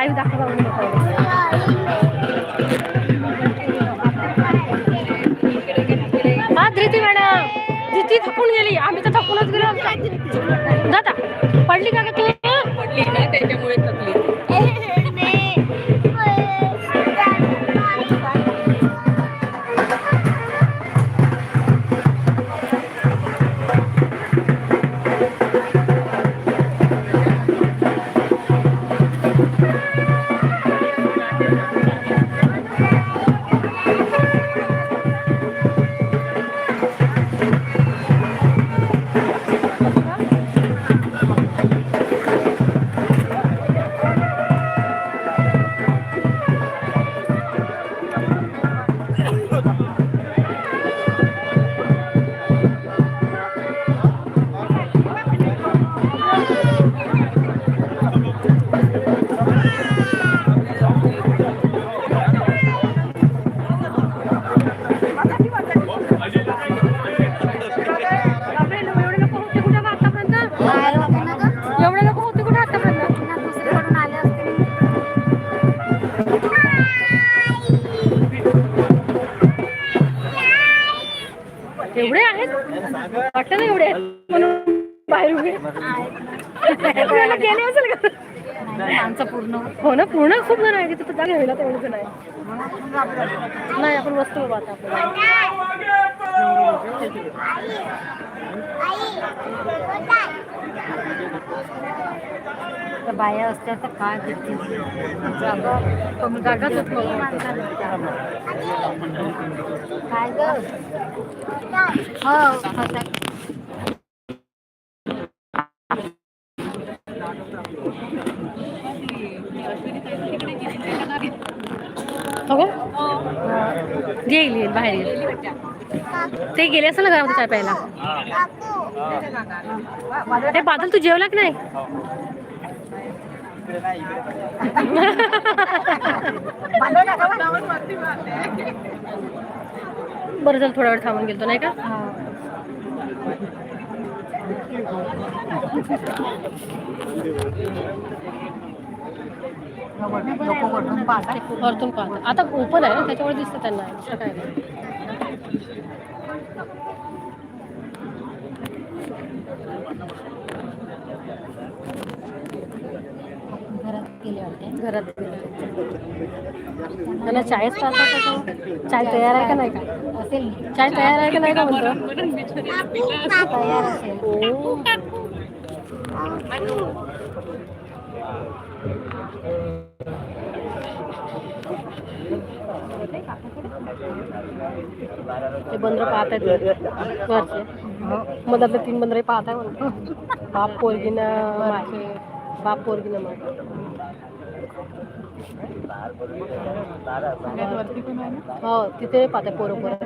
Live दाखवा म्हणून हा धृती मॅडम धृती थकून गेली. आम्ही तर थकूनच गेलो. जाता पडली का वाटतं ना एवढे म्हणून बाहेर उभे गेले असेल का नाही आमचं पूर्ण हो ना पूर्ण खूप जण आहे तिथं जागा घ्यायला तेवढं जण आहे नाही आपण वस्तू बघू आता आपल्याला तर बाया असत्या तर काय किती जागा कमी जागाच होत मला काय ग? हो होता. हो. येईल येईल बाहेर येईल ते गेले असेल ना घरामध्ये चाय प्यायला? ते बादल तू जेवला की नाही? बरं झालं थोडा वेळ थांबून गेलतो नाही का? वरतून पाहत. आता ओपन आहे ना त्याच्यावर दिसतं त्यांना. दुसरं काय? नाही गेले वाटते घरात? चाय तयार आहे का नाही? का असेल चाय तयार आहे का नाही का म्हणतो ते बंदर पाहत आहेत मधातले तीन बंदरे पाहत आहे म्हणतो बाप पोरगीनं बाप पोरगीनं हो तिथे पाहते पोरं पोरं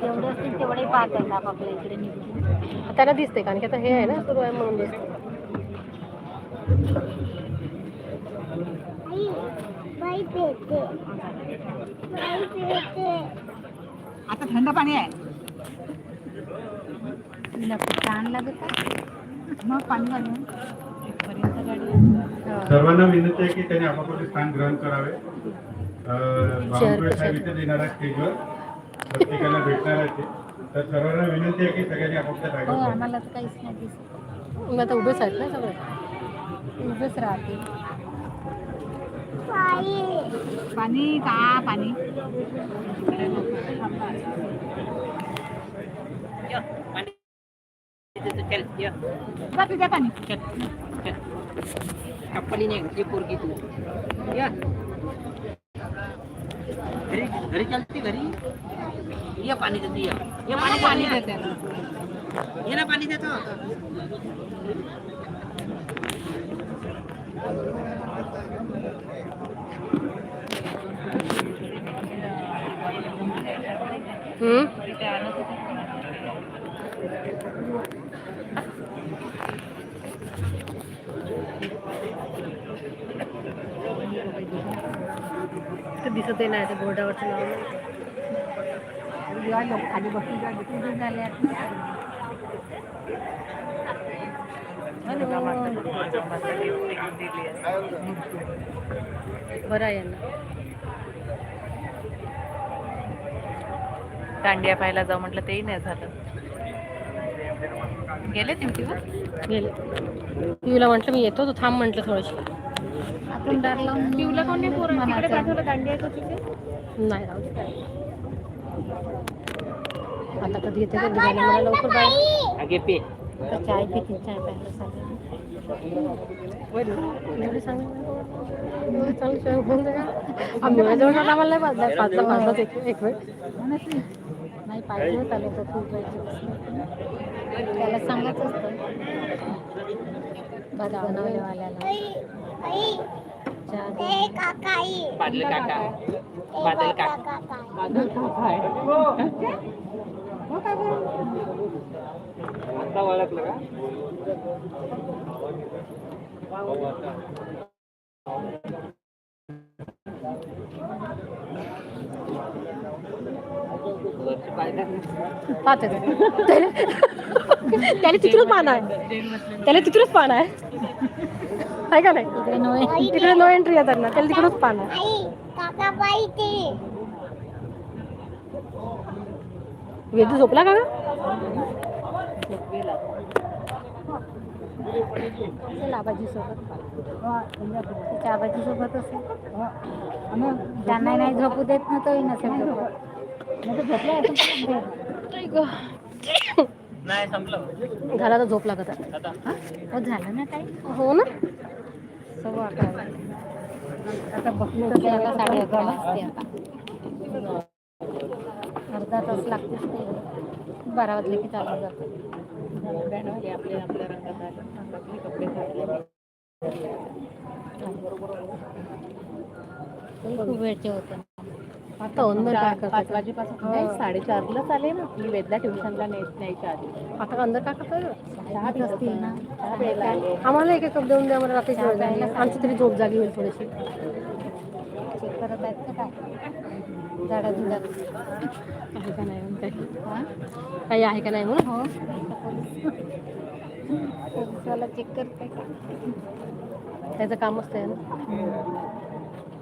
जेवढे असतील तेवढे पाहतात आपापल्या इकडे निघून त्यांना दिसते कारण की आता हे आहे ना सुरू आहे म्हणून दिसते. आता थंड पाणी आहे. तुला छान लागत मग पाणी घालून. सर्वांना विनंती आहे की त्यांनी आपापले स्थान ग्रहण करावे. इथे देणार आहे स्टेजवर प्रत्येकाला भेटणार आहे ते. तर सर्वांना विनंती आहे की सगळ्यांनी आपापल्या हो जागेवर आम्हाला तर काहीच नाही दिसत. मग आता उभेच आहेत ना सगळे? उभेच राहते पाणी का पाणी? जा तुझ्या पाणी. चप्पली नाही घातली पोरगी तू. या. घरी घरी चालते घरी? ये पाणी देतो ये. ये पाणी पाणी देते ये ना पाणी देतो. हम्म? दिसत नाही त्या बोर्डावरचं नाव खाली बसून बरं आहे यांना. दांडिया पाहायला जाऊ म्हटलं तेही नाही झालं. गेले गेले. पिऊला म्हटलं मी येतो तू थांब म्हटलं थोडीशी. आपण दार लावून पिवला कोण नाही राहू. आता कधी येते कधी झालं मला लवकर बाहेर. आगे पे. तर चाय पिते चाय प्यायला चालेल आम्ही आम्हाला पाचला पाचलाच एक एक वेळ. नाही पाहिजे तू पाहिजे त्याला सांगायचं असतं. भात दे. बादल काका. बादल काका. आता ओळखलं का? पाच त्याला तिथूनच पाहणं आहे त्याला तिथूनच पाहणं आहे आहे का नाही? तिकडे नो एंट्री. आहे त्यांना. त्याला तिकडूनच पाहणं आहे वेदू झोपला का असेल आबाजी सोबत तिच्या आबाजी सोबत असेल. त्यांना नाही झोपू देत ना तोही नसेल नाही संपलं. घराला झोप लागत आहे. आता. हो? झालं ना काही हो ना. सव्वा अकरा. आता बघतो तर त्याला साडे अकरा वाजते आता. अर्धा तास लागतेच ते. बारा वाजले की चालू जातं. आपल्या रंगात कपडे घातले खूप वेळचे होते. आता अंदर काय पाच करतात वाजेपासून नाही, साडेचारलाच आले ना. मी वेदला ट्युशनला न्याय- न्यायच्या आधी आता अंदर काय करतात चहा घेत असतील ना. चहा प्यायला आले आम्हाला एक एक कप देऊन द्या मला रात्रीची वेळ झाली आमची तरी झोप जागी होईल थोडीशी. चेक करत आहेत का काय? झाडा झुडा. आहे का नाही काही आहे का नाही म्हणून? हो. पोलिसवाला चेक करते का त्याचं काम असतं ना?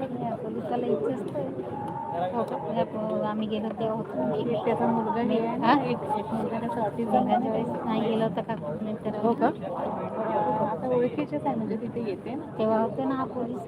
या पोलिसवाला इथे असतं या पो- आम्ही गेलो तेव्हा होतो. त्याचा मुलगा हे आहे ना, हा? एक एक मुलगा autism निघायच्या वेळेस नाही गेलो तर का? नंतर हो का? आता ओळखीचेच आहे म्हणजे तिथे येते तेव्हा होते ना हा पोलीस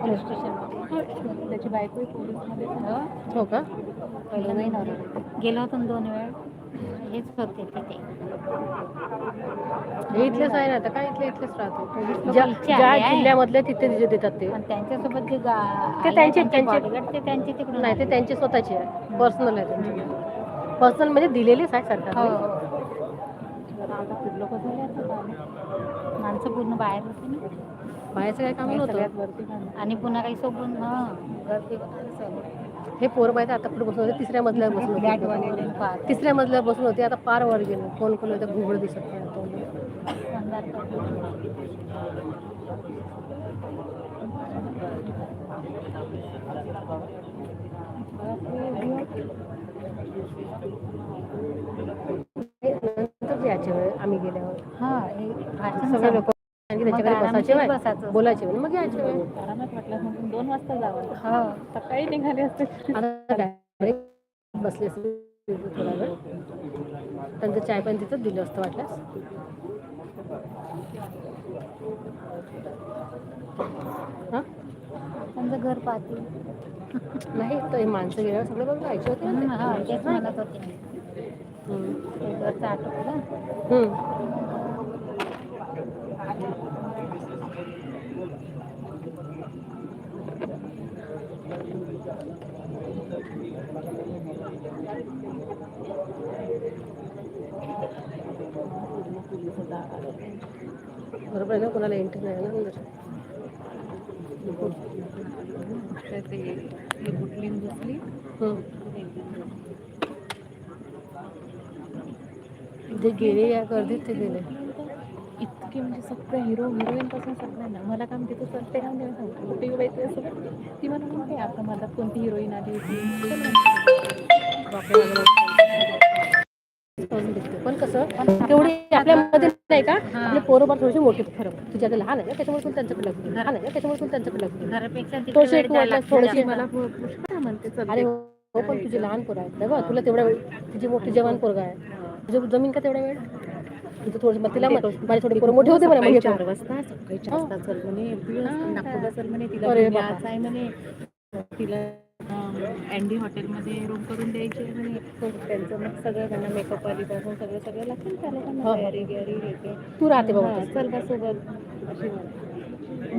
पोलीस स्टेशन त्याची बायको पोलीसमध्ये हो? का? पहिलं नाही गेलो होतो दोन वेळ. हेच होते तिथे. हे इथलेच आहे ना आता काय इथले इथलेच राहतो लोकं ज्या. जिल्ह्यामधले तिथे तिथे देतात ते. पण त्यांच्यासोबत जे ते त्यांचे- त्यांचे त्यांचे- तिकडून नाही ते त्यांचे स्वतःचे आहे. पर्सनल आहे त्यांचे. पर्सनल म्हणजे दिलेलेच आहे हो सरकारने माणसं पूर्ण बाहेर होती ना. बाहेरचं काही काम नव्हतं. आणि पुन्हा काही सोडून हा गर्दी. हे पोरं माहिती आता पुढे बसून होते तिसऱ्या मजल्यावर बसून होते. तिसऱ्या मजल्यावर बसून होते आता पार वर गेलो कोण कोण होतं घुगड दिसत. नंतर याच्या वेळेस आम्ही गेल्यावर हा सगळे लोक त्याच्याकडे बसायचे बसायचं. बोलायचे वेळ, मग यायचे वेळ. आरामात वाटलं म्हणून दोन वाजता जावं. हो. सकाळी निघाले असते. बसले असते. थोडा वेळ त्यांचं चाय पण तिथंच दिलं असतं वाटल्यास. हा? त्यांचं घर पाहते. नाही तर हे माणसं गेल्यावर सगळे बघ राहायचे होते ना ते. हा तेच म्हणत होते. घरचं आटोपलं बरोबर आहे ना कोणाला एंट्री नाही ना अंदर. तर ते ही बुटलीन इतके म्हणजे सगळे हिरो हिरोईन पासून सगळ्यांना. मला काम तिथं चलते का नाही सांगतो. माहिती असं ती मला म्हणते आता मला कोणती हिरोईन आली होती. पण कसं तेवढी आपल्यामध्ये नाही का? आपले पोरोबर थोडीशी मोठी फरक तुझ्या लहान आहे ना त्याच्यामुळे तुला त्यांच्याकडे लागते लहान आहे ना त्याच्यामुळे तुला त्यांच्याकडे लागते घरापेक्षा थोडीशी थोडीशी. मला म्हणते अरे हो पण तुझे लहान पोरं आहेत. गं तुला तेवढा वेळ तुझी मोठी जवान पोरगा आहे. तुझं जमीन का तेवढा वेळ? तुझं थोडी मग तिला म्हण, माझी थोडी पोरं मोठी होते म्हणा चार. वाजता सकाळी चार वाजता चल म्हणे नागपूरला चल म्हणे तिला. आज आहे म्हणे तिला अँडी हॉटेलमध्ये रूम करून द्यायची म्हणे. तो त्यांचं मग सगळं त्यांना मेकअप आली पासून सगळं सगळं लागतं ना त्याला त्यांना हो. तयारी गियारी येते तू. राहते बाबा हा, तसं. चल का सोबत अशी.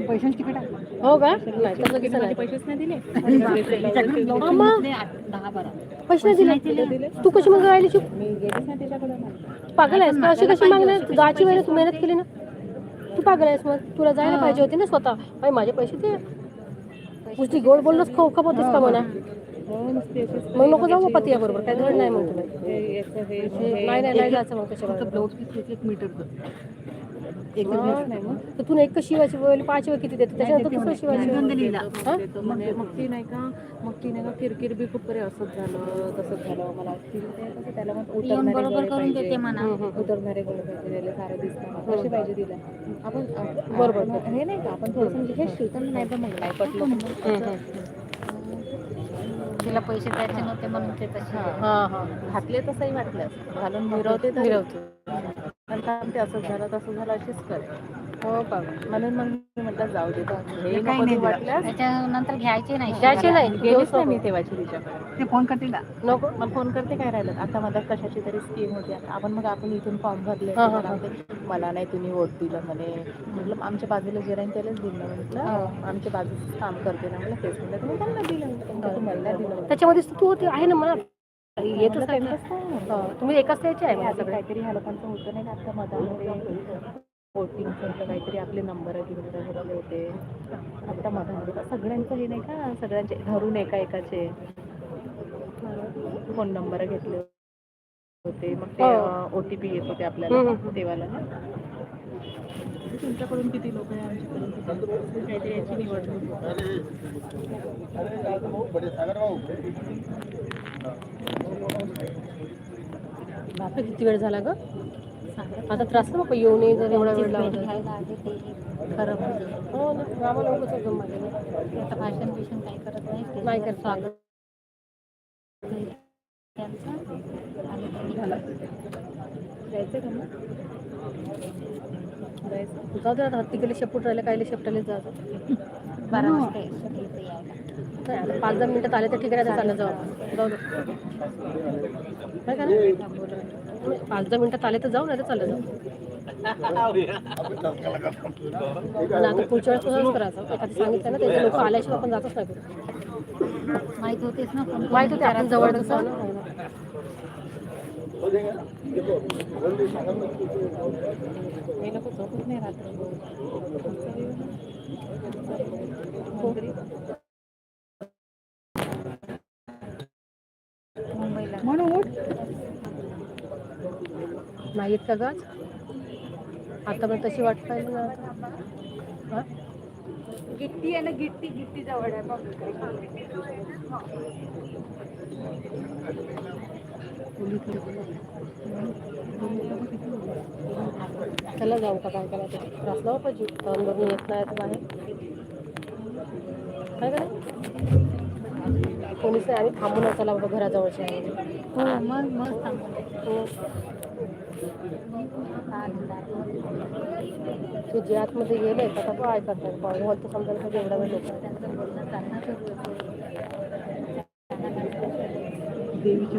पैशांची तिकीट हो का? नाही पैसेच नाही दिले. हा. दहा बारा. पैसे नाही दिले. तू कशी मग राहिली मी गेलीच नाही तिच्याकडे. पागल आहेस का अशी कशी मागणार जायची वेळेस तू मेहनत केली ना? तू पागल आहेस मग. तुला जायला पाहिजे होती ना स्वतः. बाई माझे पैसे दे. नुसती गोड बोलणंच खो खप होतीस का म्हणा? मग नको जाऊ पतिया बरोबर काय धड नाही मग तुला याचं हे- नाही नाही जायचं मग त्याच्याबरोबर ब्लाऊज पीस एक मीटर एक तर तू एक शिवायची वेळ पाच वेळ किती देते? त्याच्यानंतर दुसरं शिवायची मग ती नाही का? मग ती नाही का? किरकिर बी खूप करे असंच झालं तसंच झालं. मला त्याला मग उतरणारे बरोबर गळे करून पाहिजे. सारं दिसतं. कसे पाहिजे तिला? आपण बरोबर. हे नाही का? आपण थोडंसं म्हणजे हे शिवताना नाही तर. मग नाही पटलं. तिला पैसे द्यायचे नव्हते म्हणून ते तसे. घातले तसंही वाटलं. घालून मिरवते तर. मिरवते. नंतर ते असं झालं तसं झालं अशीच करे हो का म्हणून मग मी म्हटलं जाऊ दे. हे काही नाही. वाटल्यास. त्याच्यानंतर घ्यायचे नाही. द्यायचे नाही. गेलीच नाही. मी तेव्हाची तिच्याकडे. ते फोन करतील ना? नको. मग फोन करते काय राहिलं? आता मला कशाची तरी स्कीम होती. आता आपण मग आपण इथून फॉर्म भरले मला नाही तुम्ही वोट दिलं म्हणे. म्हटलं आमच्या बाजूला जे राहील त्यालाच दिलं. म्हटलं आमच्या बाजूच काम करते ना. मला तेच म्हटलं तुम्ही त्यांना दिलं तुम्हाला. त्याच्यामध्ये तू होती आहे ना मला हा, तुम्ही एकाच त्याचे आहे मला सगळे काहीतरी ह्या लोकांचं होतं नाही का आता मधामध्ये वोटिंगचं काहीतरी आपले नंबर घेऊन होते आता मधामध्ये सगळ्यांचं हे नाही का सगळ्यांचे धरून एका एकाचे फोन नंबर घेतले होते मग ते हो. ओ टी पी येत होते आपल्याला. देवाला तुमच्याकडून किती लोक आहे आमच्याकडून काहीतरी याची निवडणूक बापरे किती वेळ झाला ग? आता त्रास ना येऊ नये जर एवढा वेळ लावला हो ना. आम्हाला झालं. आता भाषण बिषण काही करत नाही ते नाही करत. स्वागत त्यांचं. आणि त्यांनी जायचं का मग? जायचं जाऊ दे आता हत्ती गेले शेपूट राहिले कायले शेपटाले जायचं बारा वाजता येतं इथे यायला. नाही आता पाच दहा मिनिटात आले तर ठीक आहे चाललं जाऊ. आपण. जाऊ दे. काय का नाही? पाच दहा मिनिटात आले तर जाऊ नाही तर चाललं जाऊ. आणि आता पुढच्या वेळेस तसंच करायचं. एखादी सांगितलं ना त्याचे लोक आल्याशिवाय आपण जातच नाही. कुठे. माहीत होतेच ना माहीत होते आपण जवळ ना हो ना. लोक झोपत नाही रात्री मुंबईला म्हणून उठ. नाही येत का गाज. आता पण तशी वाट पाहिजे ना गिट्टी आहे ना गिट्टी गिट्टी जवळ आहे. बघ त्याला जाऊ का काय करायचं त्रास लावा पाहिजे. टर्नवरून येत नाही तर बाहेर. काय करा कोणीच नाही आणि थांबून चला बाबा घराजवळच्या आहे. हो मग मग हो. ते जे आतमध्ये गेले तर आता काय करतात पाहू हॉल तर समजायला पाहिजे एवढा वेळ लोक. देवीची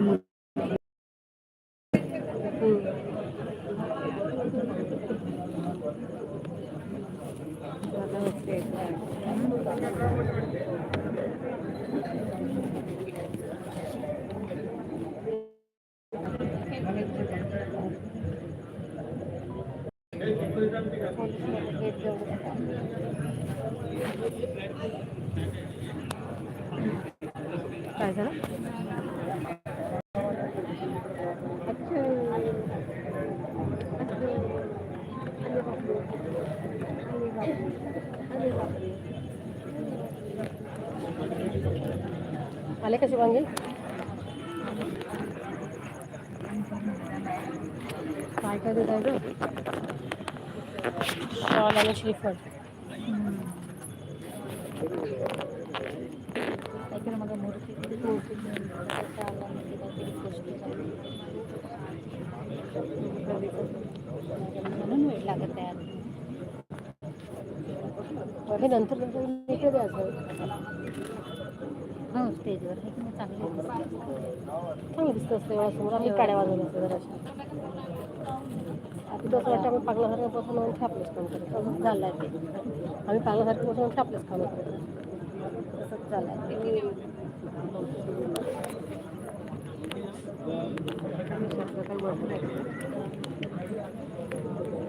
काय झालं? आले कसे वांगे? काय काय देत आहे शॉल आणि श्रीफळ लागत आहे नंतर नंतर द्यायचं हो स्टेजवर हे चांगले. चांगलं दिसतं असतं. समोर आम्ही काड्या वाजवल्या असतं जराशा आधी तसं वाटतं आम्ही पागलासारखं बसून म्हणून थापलेच काम करत. तसंच झालं ते. आम्ही पागलासारखं बसून म्हणून थापलेच काम करत. तसंच झालं ते.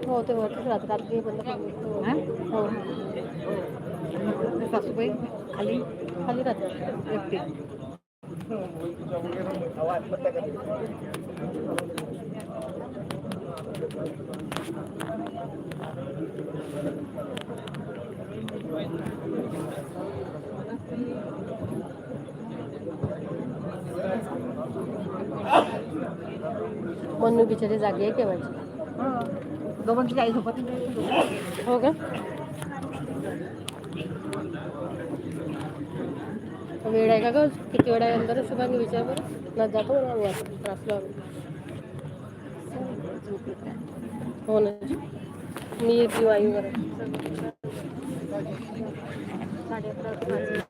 हो ते वरतीच राहतात. रात्री हे बंद करून हा? हो सासूबाई खाली? खाली राहतात. एकटी. मन्नू बिचारी जागी आहे केव्हाची. दोघांची आई झोपत. हो का? वेळ आहे का ग? किती वेळ अंदर शुभांगी विचार बरं. ना जातो ना त्रासलो आम्ही हो ना मी येते वायू साडे अकरा